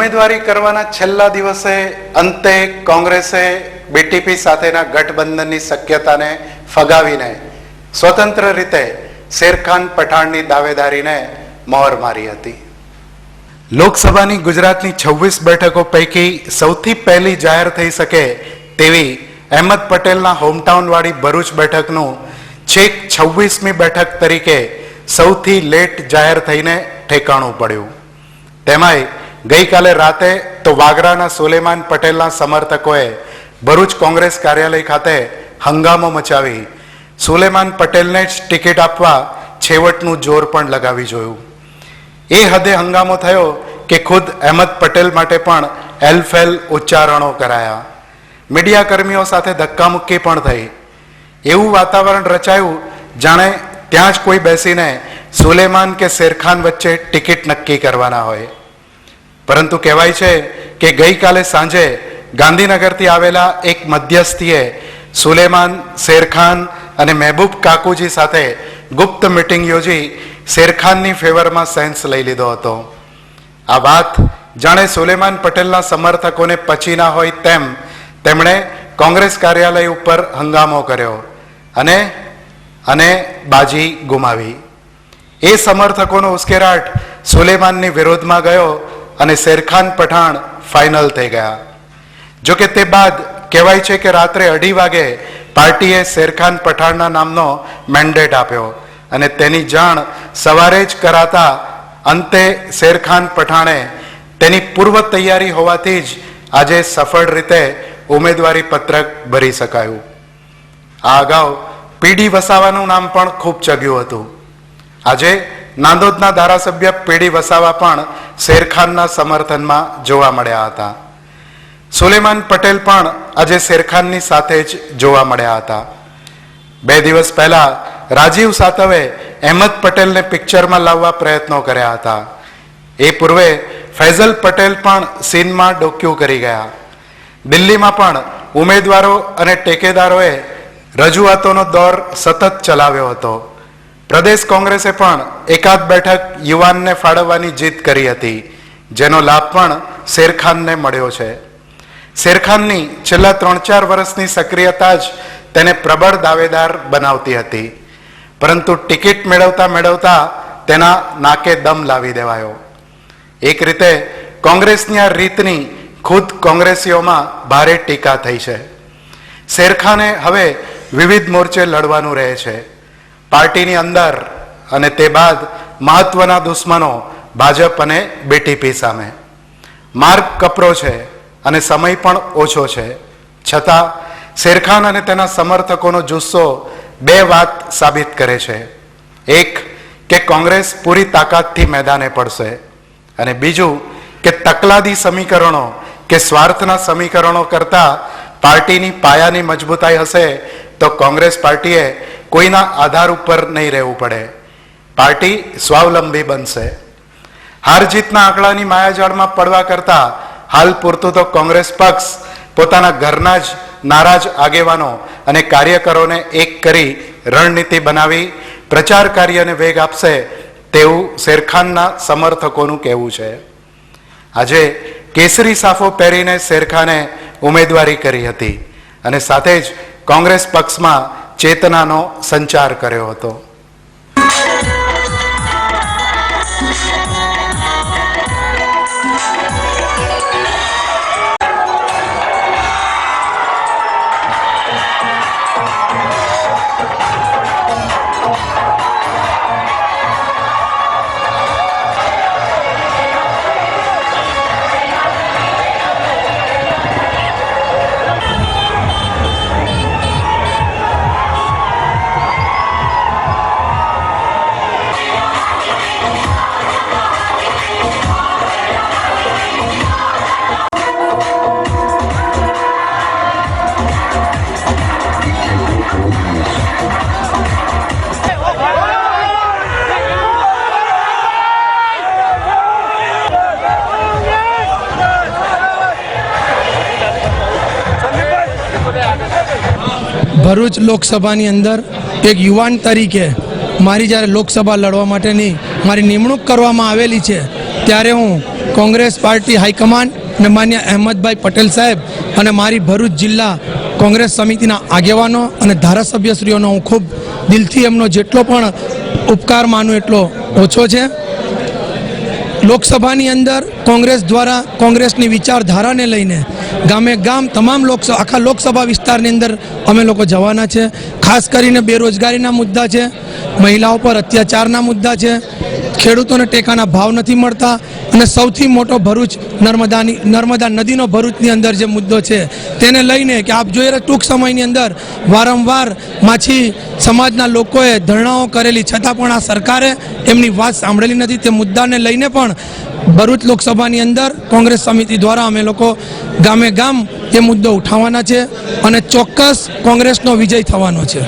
ઉમેદવારી કરવાના છેલ્લા દિવસે અંતે કોંગ્રેસે બીટીપી સાથેના ગઠબંધનની શક્યતાને ફગાવીને સ્વતંત્ર રીતે શેરખાન પઠાણની દાવેદારીને મોહર મારી હતી. લોકસભાની ગુજરાતની છવ્વીસ બેઠકો પૈકી સૌથી પહેલી જાહેર થઈ શકે તેવી અહેમદ પટેલના હોમટાઉનવાળી ભરૂચ બેઠકનું છેક છવ્વીસમી બેઠક તરીકે સૌથી લેટ જાહેર થઈને ઠેકાણું પડ્યું. તેમાંય ગઈકાલે રાતે તો વાગરાના સુલેમાન પટેલના સમર્થકોએ ભરૂચ કોંગ્રેસ કાર્યાલય ખાતે હંગામો મચાવી સુલેમાન પટેલને જ ટિકિટ આપવા છેવટનું જોર પણ લગાવી જોયું. એ હદે હંગામો થયો કે ખુદ અહેમદ પટેલ માટે પણ એલફેલ ઉચ્ચારણો કરાયા. મીડિયા કર્મીઓ સાથે ધક્કામુક્કી પણ થઈ. એવું વાતાવરણ રચાયું, જાણે ત્યાં જ કોઈ બેસીને સુલેમાન કે શેરખાન વચ્ચે ટિકિટ નક્કી કરવાના હોય. પરંતુ કહેવાય છે કે ગઈકાલે સાંજે ગાંધીનગરથી આવેલા એક મધ્યસ્થીએ સુલેમાન, શેરખાન અને મહેબૂબ કાકુજી સાથે ગુપ્ત મિટિંગ યોજી શેરખાનની ફેવરમાં સેન્સ લઈ લીધો હતો. આ વાત જાણે સુલેમાન પટેલના સમર્થકોને પચી ના હોય તેમ તેમણે કોંગ્રેસ કાર્યાલય ઉપર હંગામો કર્યો અને અને બાજી ગુમાવી. એ સમર્થકોનો ઉશ્કેરાટ સુલેમાનની વિરોધમાં ગયો અને શેરખાન પઠાણ ફાઇનલ થઈ ગયા. જો કે તે બાદ કહેવાય છે કે રાત્રે અઢી વાગે પાર્ટીએ શેરખાન પઠાણના નામનો મેન્ડેટ આપ્યો અને તેની જાણ સવારે જ કરાતા અંતે શેરખાન પઠાણે તેની પૂર્વ તૈયારી હોવાથી જ આજે સફળ રીતે ઉમેદવારી પત્રક ભરી શકાયું. આ અગાઉ પીડી વસાવાનું નામ પણ ખૂબ ચગ્યું હતું. આજે નાંદોદના ધારાસભ્ય પેઢી વસાવા પણ શેરખાનના સમર્થનમાં જોવા મળ્યા હતા. સુલેમાન પટેલ પણ આજે શેરખાનની સાથે જ જોવા મળ્યા હતા. બે દિવસ પહેલા રાજીવ સાતવે અહેમદ પટેલને પિક્ચરમાં લાવવા પ્રયત્નો કર્યા હતા. એ પૂર્વે ફૈઝલ પટેલ પણ સીનમાં ડોક્યુ કરી ગયા. દિલ્હીમાં પણ ઉમેદવારો અને ટેકેદારોએ રજૂઆતોનો દોર સતત ચલાવ્યો હતો. પ્રદેશ કોંગ્રેસે પણ એકાદ બેઠક યુવાનને ફાળવવાની જીત કરી હતી, જેનો લાભ પણ શેરખાનને મળ્યો છે. શેરખાનની છેલ્લા ત્રણ ચાર વર્ષની સક્રિયતા જ તેને પ્રબળ દાવેદાર બનાવતી હતી. પરંતુ ટિકિટ મેળવતા મેળવતા તેના નાકે દમ લાવી દેવાયો. એક રીતે કોંગ્રેસની આ રીતની ખુદ કોંગ્રેસીઓમાં ભારે ટીકા થઈ છે. શેરખાને હવે વિવિધ મોરચે લડવાનું રહે છે. પાર્ટીની અંદર અને તે બાદ મહત્વના દુશ્મનો ભાજપ અને બીટીપી સામે. માર્ગ કપરો છે અને સમય પણ ઓછો છે. છતાં શેરખાન અને તેના સમર્થકોનો જુસ્સો બે વાત સાબિત કરે છે. એક કે કોંગ્રેસ પૂરી તાકાતથી મેદાને પડશે અને બીજું કે તકલાદી સમીકરણો કે સ્વાર્થના સમીકરણો કરતાં પાર્ટીની પાયાની મજબૂતાઈ હશે તો કોંગ્રેસ પાર્ટીએ કોઈના આધાર ઉપર નહીં રહેવું પડે. પાર્ટી સ્વાવલંબી બનશે. હાર જીતના આંકડાની માયાજાળમાં પડવા કરતા હાલ પૂરતું તો કોંગ્રેસ પક્ષ પોતાના ઘરના જ નારાજ આગેવાનો અને કાર્યકરોને એક કરી રણનીતિ બનાવી, પ્રચાર કાર્યને વેગ આપશે તેવું શેરખાનના સમર્થકોનું કહેવું છે. આજે કેસરી સાફો પહેરીને શેરખાને ઉમેદવારી કરી હતી અને સાથે જ કોંગ્રેસ પક્ષમાં ચેતનાનો સંચાર કર્યો હતો. ભરૂચ લોકસભાની અંદર એક યુવાન તરીકે મારી જ્યારે લોકસભા લડવા માટેની મારી નિમણૂક કરવામાં આવેલી છે, ત્યારે હું કોંગ્રેસ પાર્ટી હાઈકમાન્ડ અને માન્ય અહેમદભાઈ પટેલ સાહેબ અને મારી ભરૂચ જિલ્લા કોંગ્રેસ સમિતિના આગેવાનો અને ધારાસભ્યશ્રીઓનો હું ખૂબ દિલથી એમનો જેટલો પણ ઉપકાર માનું એટલો ઓછો છે. લોકસભાની અંદર કોંગ્રેસ દ્વારા કોંગ્રેસની વિચારધારાને લઈને ગામે ગામ તમામ લોકસભા આખા લોકસભા વિસ્તારની અંદર અમે લોકો જવાના છે. ખાસ કરીને બેરોજગારીના મુદ્દા છે, મહિલાઓ પર અત્યાચારના મુદ્દા છે ખેડૂતોને ટેકાના ભાવ નથી મળતા અને સૌથી મોટો ભરૂચ નર્મદાની નર્મદા નદીનો ભરૂચની અંદર જે મુદ્દો છે તેને લઈને કે આપ જોઈ રહ્યા ટૂંક સમયની અંદર વારંવાર માછી સમાજના લોકોએ ધરણાઓ કરેલી છતાં પણ આ સરકારે એમની વાત સાંભળેલી નથી. તે મુદ્દાને લઈને પણ ભરૂચ લોકસભાની અંદર કોંગ્રેસ સમિતિ દ્વારા અમે લોકો ગામે ગામ એ મુદ્દો ઉઠાવવાના છે અને ચોક્કસ કોંગ્રેસનો વિજય થવાનો છે.